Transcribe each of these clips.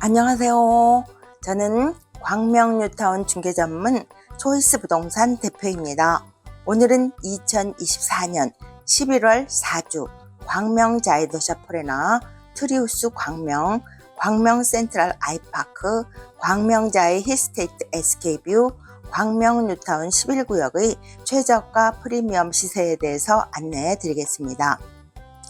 안녕하세요. 저는 광명뉴타운 중개전문 초이스 부동산 대표입니다. 오늘은 2024년 11월 4주 광명 자이도샤 포레나 트리우스 광명, 광명 센트럴 아이파크, 광명자이 힐스테이트 SK뷰, 광명 뉴타운 11구역의 최저가 프리미엄 시세에 대해서 안내해 드리겠습니다.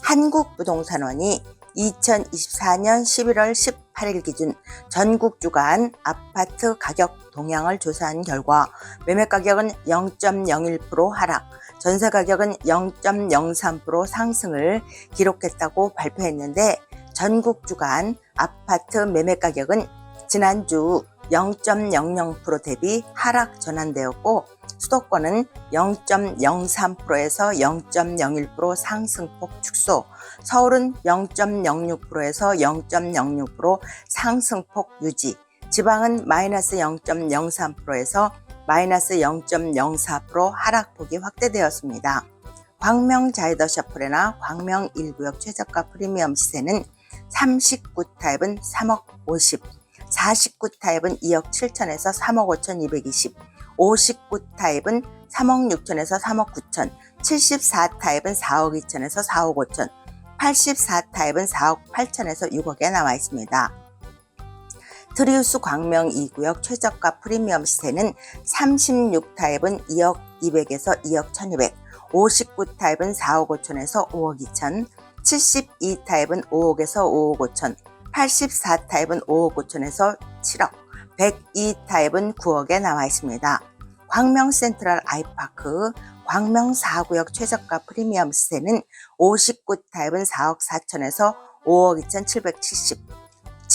한국부동산원이 2024년 11월 18일 기준 전국 주간 아파트 가격 동향을 조사한 결과 매매 가격은 0.01% 하락, 전세 가격은 0.03% 상승을 기록했다고 발표했는데 전국 주간 아파트 매매 가격은 지난주 0.00% 대비 하락 전환되었고 수도권은 0.03%에서 0.01% 상승폭 축소, 서울은 0.06%에서 0.06% 상승폭 유지, 지방은 마이너스 0.03%에서 마이너스 0.04% 하락폭이 확대되었습니다. 광명 자이더 셔플레나 광명 1구역 최저가 프리미엄 시세는 39 타입은 3억 50, 49 타입은 2억 7천에서 3억 5천 220, 59 타입은 3억 6천에서 3억 9천, 74 타입은 4억 2천에서 4억 5천, 84 타입은 4억 8천에서 6억에 나와 있습니다. 트리우스 광명 2구역 최저가 프리미엄 시세는 36 타입은 2억 200에서 2억 1200, 59 타입은 4억 5천에서 5억 2천, 72 타입은 5억에서 5억 5천, 84 타입은 5억 5천에서 7억, 102 타입은 9억에 나와 있습니다. 광명 센트럴 아이파크, 광명 4구역 최저가 프리미엄 시세는 59 타입은 4억 4천에서 5억 2,770,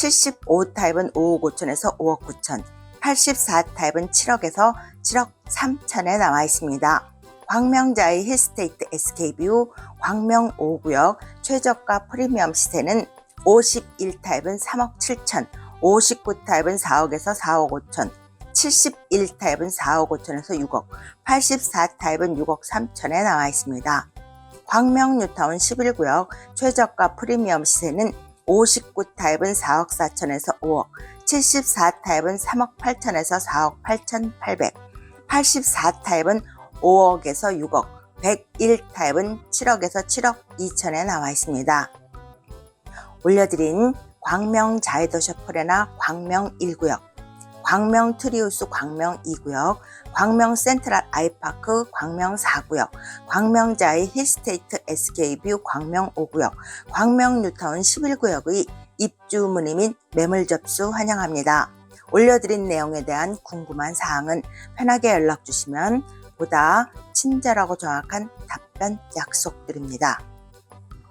75 타입은 5억 5천에서 5억 9천, 84 타입은 7억에서 7억 3천에 나와 있습니다. 광명자이 힐스테이트 SK뷰 광명 5구역 최저가 프리미엄 시세는 51 타입은 3억 7천, 59 타입은 4억에서 4억 5천, 71 타입은 4억 5천에서 6억, 84 타입은 6억 3천에 나와 있습니다. 광명 뉴타운 11구역 최저가 프리미엄 시세는 59 타입은 4억 4천에서 5억, 74 타입은 3억 8천에서 4억 8천 8백, 84 타입은 5억에서 6억, 101 타입은 7억에서 7억 2천에 나와 있습니다. 올려드린 광명 자이더 셔플레나 광명 1구역, 광명 트리우스 광명 2구역, 광명 센트럴 아이파크 광명 4구역, 광명자이 힐스테이트 SK뷰 광명 5구역, 광명 뉴타운 11구역의 입주 문의 및 매물 접수 환영합니다. 올려드린 내용에 대한 궁금한 사항은 편하게 연락 주시면 보다 친절하고 정확한 답변 약속드립니다.